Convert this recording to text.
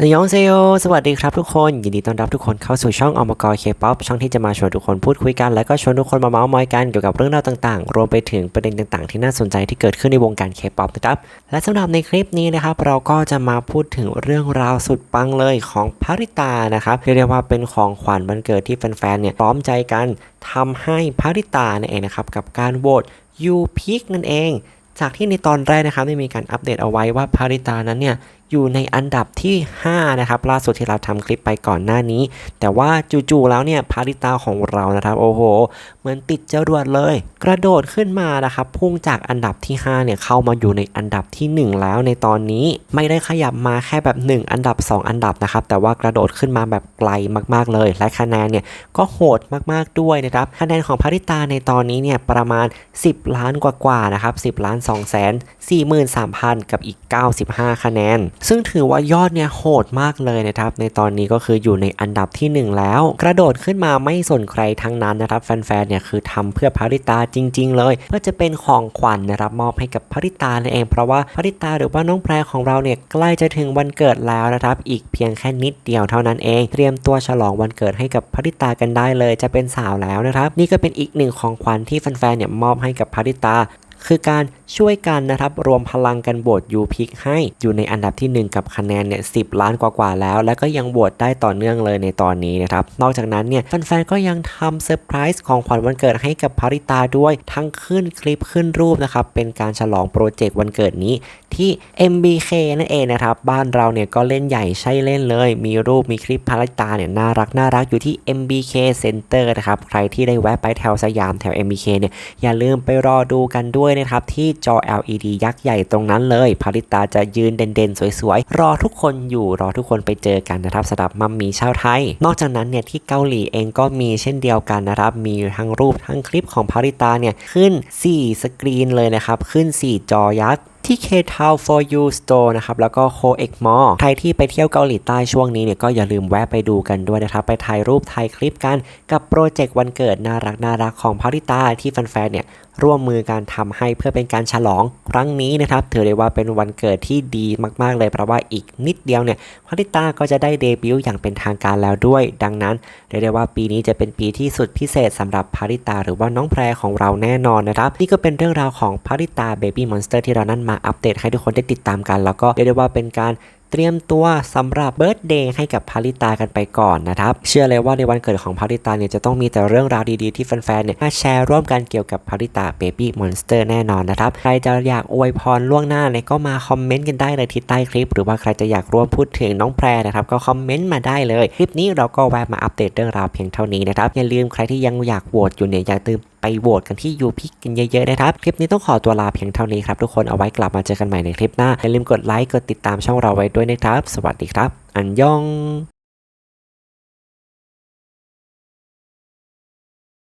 นยองเซโยสวัสดีครับทุกคน ยินดีต้อนรับทุกคนเข้าสู่ช่องอมกรเคป๊อปช่องที่จะมาชวนทุกคนพูดคุยกัน และก็ชวนทุกคนมาเมาส์มอยกันเกี่ยวกับเรื่องราวต่างๆ รวมไปถึงประเด็นต่างๆ ที่น่าสนใจที่เกิดขึ้นในวงการเคป๊อปนะครับ และสำหรับในคลิปนี้นะครับ เราก็จะมาพูดถึงเรื่องราวสุดปังเลยของพาริตานะครับเรียกว่าเป็นของขวัญวันเกิดที่แฟนๆ เนี่ยพร้อมใจกันทำให้พาริตานั่นเองนะครับกับการโหวตยูพิกนั่นเอง จากที่ในตอนแรกนะครับได้มีการอัปเดตเอาไว้ว่าพาริตานั้นเนี่ย อยู่ในอันดับที่ 5 นะครับ ล่าสุดที่เราทำคลิปไปก่อนหน้านี้ แต่ว่าจู่ๆแล้วเนี่ยพาริตาของเรานะครับ โอ้โห เหมือนติดจรวดเลย กระโดดขึ้นมานะครับ พุ่งจากอันดับที่ 5 เนี่ย เข้ามาอยู่ในอันดับที่ 1 แล้วในตอนนี้ไม่ได้ขยับมาแค่แบบ 1 อันดับ 2 อันดับนะครับ แต่ว่ากระโดดขึ้นมาแบบไกลมากๆเลย และคะแนนเนี่ยก็โหดมากๆด้วยนะครับ คะแนนของพาริตาในตอนนี้เนี่ยประมาณ 10 ล้านกว่าๆนะครับ10ล้าน2แสน43,000 กับอีก 95 คะแนนซึ่งถือว่ายอดเนี่ยโหดมากเลยนะครับ ในตอนนี้ก็คืออยู่ในอันดับที่ 1 แล้ว กระโดดขึ้นมาไม่สนใครทั้งนั้นนะครับแฟนๆเนี่ยคือทำเพื่อพาริตาจริง ๆ เลย เพื่อจะเป็นของขวัญนะครับมอบให้กับพาริตานั่นเองเพราะว่าพาริตาหรือว่าน้องแพรของเราเนี่ยใกล้จะถึงวันเกิดแล้วนะครับ อีกเพียงแค่นิดเดียวเท่านั้นเอง เตรียมตัวฉลองวันเกิดให้กับพาริตากันได้เลย จะเป็นสาวแล้วนะครับ นี่ก็เป็นอีกหนึ่งของขวัญที่แฟนๆเนี่ยมอบให้กับพาริตาคือการ ช่วยกันนะครับรวมพลังกันโหวตยูพิกให้อยู่ในอันดับที่ 1 กับคะแนนเนี่ยสิล้านกว่าๆแล้ว แล้วก็ยังโหวตได้ต่อเนื่องเลยในตอนนี้นะครับนอกจากนั้นเนี่ยแฟนๆก็ยังทำเซอร์ไพรส์ของขวัญวันเกิดให้กับพาริตาด้วยทั้งขึ้นคลิปขึ้นรูปนะครับเป็นการฉลองโปรเจกต์วันเกิดนี้ที่ MBK นั่นเองนะครับบ้านเราเนี่ยก็เล่นใหญ่ใช่เล่นเลย มีรูปมีคลิปพาริตาเนี่ยน่ารักน่ารักอยู่ที่ MBK Center นะครับใครที่ได้แวะไปแถวสยามแถว MBK เนี่ยอย่าลืมไปรอดูกันด้วยนะครับที่จอ LED ยักษ์ใหญ่ตรงนั้นเลย พาริตาจะยืนเด่นๆ สวยๆ รอทุกคนอยู่รอทุกคนไปเจอกันนะครับสำหรับมัมมีชาวไทย นอกจากนั้นเนี่ยที่เกาหลีเองก็มีเช่นเดียวกันนะครับ มีทั้งรูปทั้งคลิปของพาริตาเนี่ยขึ้น 4 สกรีนเลยนะครับ ขึ้น 4 จอยักษ์ ที่ K Town for You Store นะครับ แล้วก็ Co X Mall ใครที่ไปเที่ยวเกาหลีใต้ช่วงนี้เนี่ยก็อย่าลืมแวะไปดูกันด้วยนะครับ ไปถ่ายรูปถ่ายคลิปกันกับโปรเจกต์วันเกิดน่ารักน่ารักของพาริตาที่แฟนๆเนี่ยร่วมมือการทำให้เพื่อเป็นการฉลองครั้งนี้นะครับถือได้ว่าเป็นวันเกิดที่ดีมากๆเลยเพราะว่าอีกนิดเดียวเนี่ยพาริตาก็จะได้เดบิวต์อย่างเป็นทางการแล้วด้วย ดังนั้นเรียกได้ว่าปีนี้จะเป็นปีที่สุดพิเศษสำหรับพาริตาหรือว่าน้องแพรของเราแน่นอนนะครับนี่ก็เป็นเรื่องราวของพาริตาเบบี้มอนสเตอร์ที่เรานั้นมาอัปเดตให้ทุกคนได้ติดตามกัน แล้วก็เรียกได้ว่าเป็นการเตรียมตัวสำหรับเบิร์ d เดย์ให้กับพาริตากันไปก่อนนะครับ เชื่อเลยว่าในวันเกิดของพาริตาเนี่ยจะต้องมีแต่เรื่องราวดีๆที่แฟนๆเนี่ยมาแชร์ร่วมกันเกี่ยวกับพาริตาเบบี้มอนสเตอร์แน่นอนนะครับ ใครจะอยากอวยพรล่วงหน้าเนี่ยก็มาคอมเมนต์กันได้เลยที่ใต้คลิป หรือว่าใครจะอยากร่วมพูดถึงน้องแพรนะครับก็คอมเมนต์มาได้เลย คลิปนี้เราก็แวะมาอัปเดตเรื่องราวเพียงเท่านี้นะครับอย่าลืมใครที่ยังอยากโหวตอยู่เนี่ยอย่าลืม ไปโหวตกันที่ยูพิกกันเยอะๆนะครับ คลิปนี้ต้องขอตัวลาเพียงเท่านี้ครับทุกคนเอาไว้กลับมาเจอกันใหม่ในคลิปหน้าอย่าลืมกดไลค์กดติดตามช่องเราไว้ด้วยนะครับ สวัสดีครับ อันยอง